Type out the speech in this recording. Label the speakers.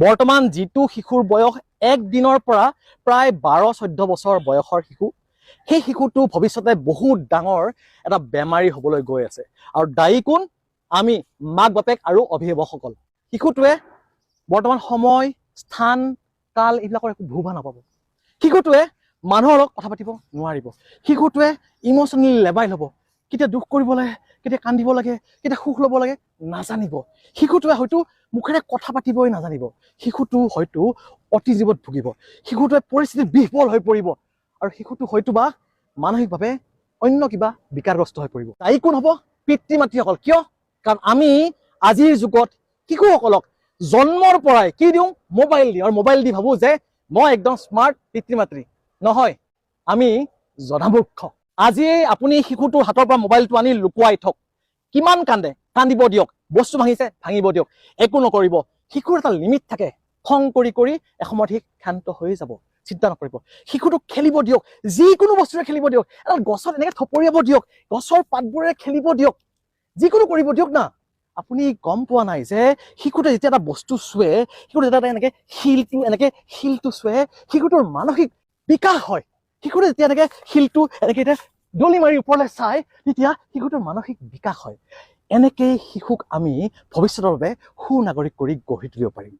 Speaker 1: বৰ্তমান যিটো শিশুৰ বয়স এক দিনৰ পৰা প্ৰায় বাৰ চৈধ্য বছৰ বয়সৰ শিশু সেই শিশুটো ভৱিষ্যতে বহুত ডাঙৰ এটা বেমাৰী হ'বলৈ গৈ আছে। আৰু দায়ী কোন? আমি মাক বাপেক আৰু অভিভাৱকসকল। শিশুটোৱে বৰ্তমান সময় স্থান কাল এইবিলাকৰ একো ভূভা নাপাব। শিশুটোৱে মানুহৰ লগত কথা পাতিব নোৱাৰিব। শিশুটোৱে ইম'চনেলি লেবাইল হ'ব কেতিয়া দুখ কৰিব লাগে কেতিয়া কান্দিব লাগে কেতিয়া সুখ ল'ব লাগে নাজানিব। শিশুটোৱে হয়তো মুখেৰে কথা পাতিবই নাজানিব। শিশুটো হয়তো অতিজীৱত ভুগিব। শিশুটোৱে পৰিস্থিতিত বিহ্বল হৈ পৰিব। আৰু শিশুটো হয়তো বা মানসিকভাৱে অন্য কিবা বিকাৰগ্ৰস্ত হৈ পৰিব। তাই কোন হ'ব? পিতৃ মাতৃসকল কিয়? কাৰণ আমি আজিৰ যুগত শিশুসকলক জন্মৰ পৰাই কি দিওঁ? মোবাইল দিওঁ আৰু মোবাইল দি ভাবোঁ যে মই একদম স্মাৰ্ট পিতৃ মাতৃ নহয় আমি জনামূৰ্খ। আজি আপুনি শিশুটোৰ হাতৰ পৰা মোবাইলটো আনি লুকুৱাই থওক। কিমান কান্দে? কান্দিব দিয়ক। বস্তু ভাঙিছে ভাঙিব দিয়ক। একো নকৰিব। শিশুৰ এটা লিমিট থাকে। খং কৰি কৰি এসময়ত সি ক্ষান্ত হৈ যাব। চিন্তা নকৰিব। শিশুটোক খেলিব দিয়ক। যিকোনো বস্তুৰে খেলিব দিয়ক। এডাল গছত এনেকে থপৰিয়াব দিয়ক। গছৰ পাতবোৰে খেলিব দিয়ক। যিকোনো কৰিব দিয়ক না। আপুনি গম পোৱা নাই যে শিশুটোৱে যেতিয়া এটা বস্তু চুৱে শিশুটোৱে যেতিয়া এটা এনেকে শিলটো এনেকে শিলটো চুৱে শিশুটোৰ মানসিক বিকাশ হয়। শিশুটোৱে যেতিয়া এনেকে শিলটো এনেকে এতিয়া দলি মাৰি ওপৰলৈ চাই, তেতিয়া শিশুটোৰ মানসিক বিকাশ হয়। এনেকেই শিশুক আমি ভৱিষ্যতৰ বাবে সুনাগৰিক কৰি গঢ়ি তুলিব পাৰিম।